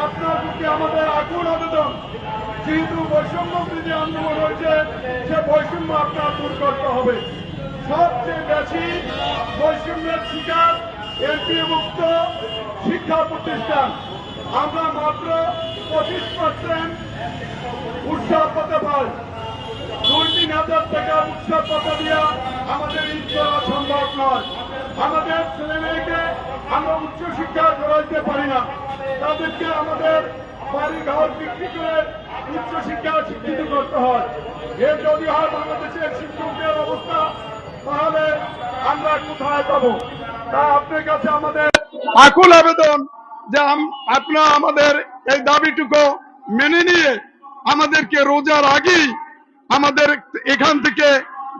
আপনার প্রতি আমাদের আগুন আবেদন। যেহেতু বৈষম্য বিরোধী আন্দোলন হয়েছে, সে বৈষম্য আপনার দূর করতে হবে। সবচেয়ে বেশি বৈষম্যের শিকার এমপি মুক্ত শিক্ষা প্রতিষ্ঠান। আমরা মাত্র পঁচিশ পার্সেন্ট উৎসব পেতে পাই। দুই তিন হাজার টাকা উৎসব পাতা দিয়া আমাদের ঈদ করা সম্ভব নয়। আমাদের ছেলে মেয়েকে আমরা উচ্চশিক্ষা করাইতে পারি না। তাদেরকে আমাদের বাড়ি ঘর বিক্রি করে উচ্চশিক্ষা শিক্ষিত করতে হয়। এ যদি হয় বাংলাদেশের শিক্ষকদের অবস্থা, তাহলে আমরা কোথায় পাবো? তা আপনার কাছে আমাদের আকুল আবেদন যে আপনারা আমাদের এই দাবিটুকু মেনে নিয়ে আমাদেরকে রোজার আগেই আমাদের এখান থেকে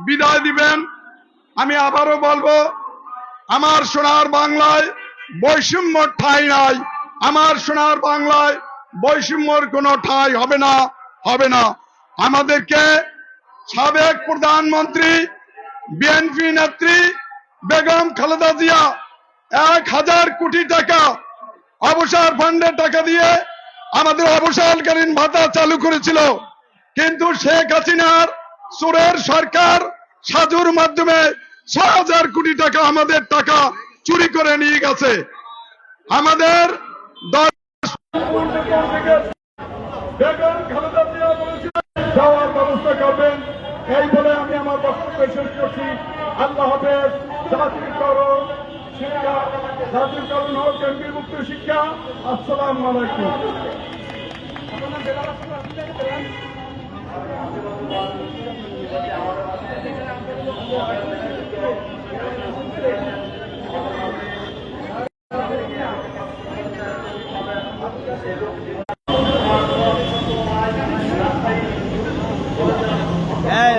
বিদায় দিবেন। আমি আবারও বলব, আমার সোনার বাংলায় বৈষম্য ঠাই নাই। আমার সোনার বাংলায় বৈষম্যর কোনো ঠাই হবে না হবে না। আমাদেরকে সাবেক প্রধানমন্ত্রী, বিএনপি নেত্রী বেগম খালেদা জিয়া এক হাজার কোটি টাকা অবসর ফান্ডের টাকা দিয়ে আমাদের অবসরকালীন ভাতা চালু করেছিল। কিন্তু শেখ হাসিনার সুরের সরকার সাজুর মাধ্যমে ছ হাজার কোটি টাকা আমাদের টাকা চুরি করে নিয়ে গেছে। আমাদের বলেছিলেন যাওয়ার ব্যবস্থা করবেন। এই বলে আমি আমার বক্তব্য শেষ করছি। আল্লাহ হাফেজ জাতিকরণ শিক্ষা জাতিকরণ হোক মুক্ত শিক্ষা, আসসালামু আলাইকুম।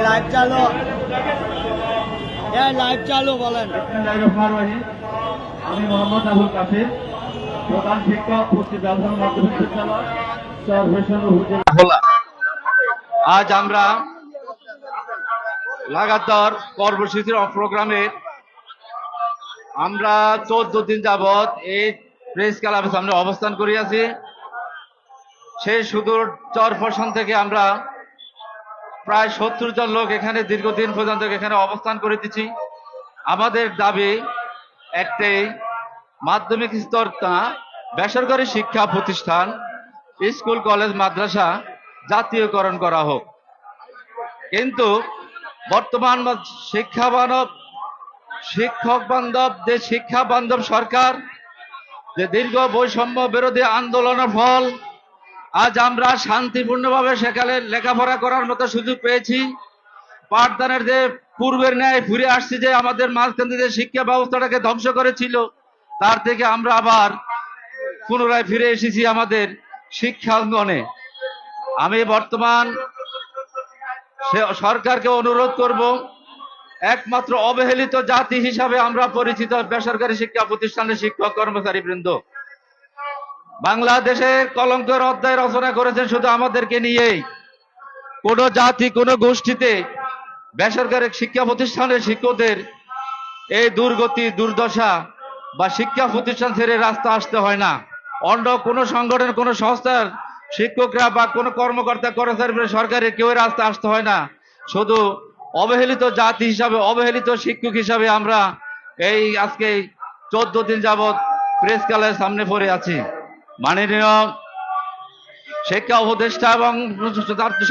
লাইভ চালু। এই লাইভ চালু বলেন। আমি মোহাম্মদ আবুল কাসিম প্রধান শিক্ষক পশ্চিম রাজধানী মাধ্যমিক বিদ্যালয় আজ আমরা লাগাতার কর্মসূচির প্রোগ্রামে আমরা চোদ্দ দিন যাবৎ এই প্রেস ক্লাবের সামনে অবস্থান করিয়াছি। সেই সুদূর চরফসন থেকে আমরা প্রায় সত্তর জন লোক এখানে দীর্ঘদিন পর্যন্ত এখানে অবস্থান করিতেছি আমাদের দাবি একটাই মাধ্যমিক স্তর তা বেসরকারি শিক্ষা প্রতিষ্ঠান, স্কুল, কলেজ, মাদ্রাসা জাতীয়করণ করা হোক। কিন্তু বর্তমান শিক্ষা বান্ধব শিক্ষক বান্ধব যে শিক্ষা বান্ধব সরকার, যে দীর্ঘ বৈষম্য বিরোধী আন্দোলনের ফল আজ আমরা শান্তিপূর্ণভাবে সেখানে লেখাপড়া করার মতো সুযোগ পেয়েছি। পাঠদানের যে পূর্বের ন্যায় ফিরে আসছে যে আমাদের মাঝখান যে শিক্ষা ব্যবস্থাটাকে ধ্বংস করেছিল, তার থেকে আমরা আবার পুনরায় ফিরে এসেছি আমাদের শিক্ষাঙ্গনে। আমি বর্তমান সরকারকে অনুরোধ করব, একমাত্র অবহেলিত জাতি হিসাবে আমরা পরিচিত বেসরকারি শিক্ষা প্রতিষ্ঠানের শিক্ষক কর্মচারী বৃন্দ বাংলাদেশের কলঙ্কের অধ্যায় রচনা করেছেন শুধু আমাদেরকে নিয়েই। কোন জাতি, কোন গোষ্ঠীতে বেসরকারি শিক্ষা প্রতিষ্ঠানের শিক্ষকদের এই দুর্গতি, দুর্দশা বা শিক্ষা প্রতিষ্ঠান ছেড়ে রাস্তা আসতে হয় না। অন্য কোন সংগঠন, কোন সংস্থার শিক্ষকরা বা কোন কর্মকর্তা কর্মচারী সরকারের কেউ রাস্তা আসতে হয় না। শুধু অবহেলিত জাতি হিসাবে, অবহেলিত শিক্ষক হিসাবে আমরা এই আজকে চোদ্দ দিন যাবৎ প্রেস ক্লাবের সামনে পড়ে আছি। মাননীয় শিক্ষা উপদেষ্টা এবং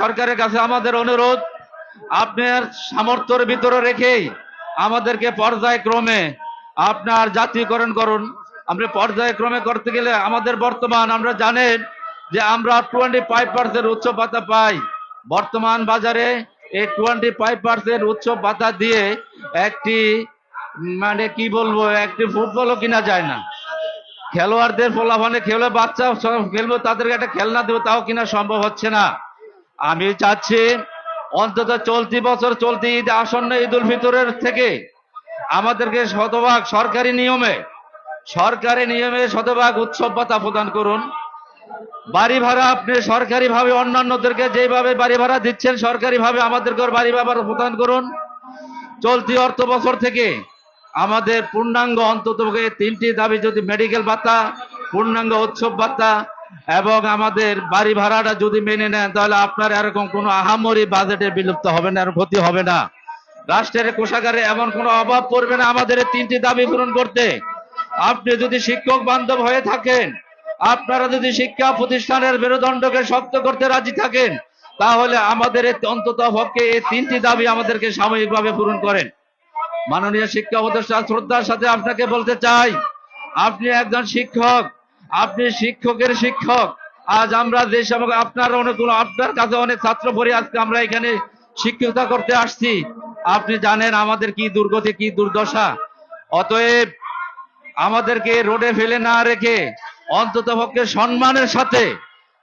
সরকারের কাছে আমাদের অনুরোধ, আপনার সামর্থ্যের ভিতরে রেখেই আমাদেরকে পর্যায়ক্রমে আপনার জাতীয়করণ করুন। আমরা পর্যায়ক্রমে করতে গেলে আমাদের বর্তমান, আমরা জানেন যে আমরা টোয়েন্টি ফাইভ পার্সেন্ট উচ্চ ভাতা পাই। বর্তমান বাজারে এই টোয়েন্টি ফাইভ পার্সেন্ট উচ্চ ভাতা দিয়ে একটি মানে কি বলব, একটি ফুটবলও কিনা যায় না। খেলোয়াড়দের ফলাফলে খেলে বাচ্চা খেলব, তাদেরকে একটা খেলনা দেবো, তাও কিনা সম্ভব হচ্ছে না। আমি চাচ্ছি অন্তত চলতি বছর, চলতি ঈদ, আসন্ন ঈদ উল ফিতরের থেকে আমাদেরকে শতভাগ সরকারি নিয়মে সরকারি নিয়মে শতভাগ উৎসব ভাতা প্রদান করুন। বাড়ি ভাড়া আপনি সরকারি ভাবে অন্যান্যদেরকে যেভাবে বাড়ি ভাড়া দিচ্ছেন সরকারি ভাবে আমাদেরকে বাড়ি ভাড়া প্রদান করুন। চলতি অর্থ বছর থেকে আমাদের পূর্ণাঙ্গ অন্তত তিনটি দাবি, যদি মেডিকেল ভাতা, পূর্ণাঙ্গ উৎসব ভাতা, এবং আমাদের বাড়ি ভাড়াটা যদি মেনে নেন, তাহলে আপনার এরকম কোনো আহামরি বাজেটে বিলুপ্ত হবে না আর ক্ষতি হবে না। রাষ্ট্রের কোষাগারে এমন কোনো অভাব পড়বে না আমাদের তিনটি দাবি পূরণ করতে। আপনি যদি শিক্ষক বান্ধব হয়ে থাকেন, আপনারা যদি শিক্ষা প্রতিষ্ঠানের মেরুদণ্ডকে শক্ত করতে রাজি থাকেন, তাহলে আমাদের অন্তত পক্ষে এই তিনটি দাবি আমাদেরকে সাময়িকভাবে পূরণ করেন। মাননীয় শিক্ষা উপদেষ্টা শ্রদ্ধার সাথে আপনাকে বলতে চাই, আপনি একজন শিক্ষক, আপনি শিক্ষকের শিক্ষক। আজ আমরা যে সময় আপনার অনেকগুলো আপনার কাছে অনেক ছাত্র পড়ে আজকে আমরা এখানে শিক্ষকতা করতে আসছি। আপনি জানেন আমাদের কি দুর্গতি, কি দুর্দশা। অতএব আমাদেরকে রোডে ফেলে না রেখে অন্তত পক্ষে সম্মানের সাথে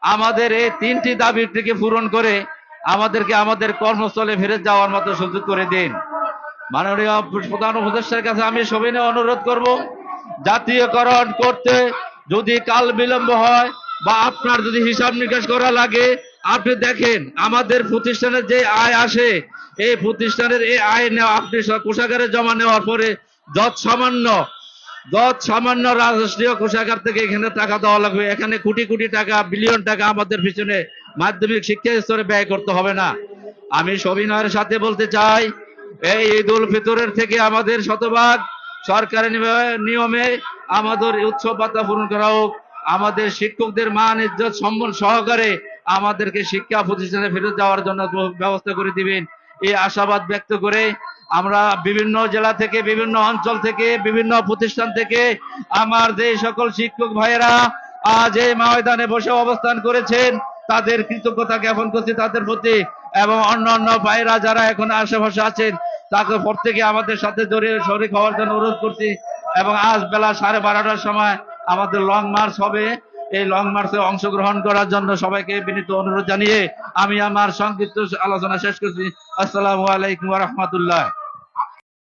আমাদের এই তিনটি দাবিটিকে পূরণ করে আমাদেরকে আমাদের কর্মস্থলে ফিরে যাওয়ার মতো সুযোগ করে দিন। মাননীয় প্রধান উপদেষ্টার কাছে আমি সবিনয় অনুরোধ করব, জাতীয়করণ করতে যদি কাল বিলম্ব হয় বা আপনার যদি হিসাব নিকাশ করা লাগে, আপনি দেখেন আমাদের প্রতিষ্ঠানের যে আয় আসে, এই প্রতিষ্ঠানের এই আয় নেওয়া আপনি কোষাগারে জমা নেওয়ার পরে যত সামান্য যত সামান্য রাষ্ট্রীয় কোষাগার থেকে এখানে টাকা দেওয়া লাগবে, এখানে কোটি কোটি টাকা, বিলিয়ন টাকা আমাদের পিছনে মাধ্যমিক শিক্ষা স্তরে ব্যয় করতে হবে না। আমি সবিনয়ের সাথে বলতে চাই এই ঈদ উল ফিতরের থেকে আমাদের শতভাগ সরকারি নিয়মে- আমাদের উৎসব ভাতা পূরণ করা হোক। আমাদের শিক্ষকদের মান, ইজ্জত, সম্মান সহকারে আমাদেরকে শিক্ষা প্রতিষ্ঠানে ফেরত যাওয়ার জন্য ব্যবস্থা করে দিবেন। এই আশাবাদ ব্যক্ত করে আমরা বিভিন্ন জেলা থেকে, বিভিন্ন অঞ্চল থেকে, বিভিন্ন প্রতিষ্ঠান থেকে আমার যে সকল শিক্ষক ভাইয়েরা আজ এই ময়দানে বসে অবস্থান করেছেন, তাদের কৃতজ্ঞতা জ্ঞাপন করছি। তাদের প্রতি এবং অন্য অন্য ভাইরা যারা এখন আশেপাশে আছেন, তাকে প্রত্যেকে আমাদের সাথে জড়িয়ে শরীর হওয়ার জন্য অনুরোধ করছি। এবং আজ বেলা সাড়ে বারোটার সময় আমাদের লং মার্চ হবে। এই লং মার্চে অংশগ্রহণ করার জন্য সবাইকে বিনীত অনুরোধ জানিয়ে আমি আমার সংক্ষিপ্ত আলোচনা শেষ করছি। আসসালামু আলাইকুম রহমতুল্লাহ।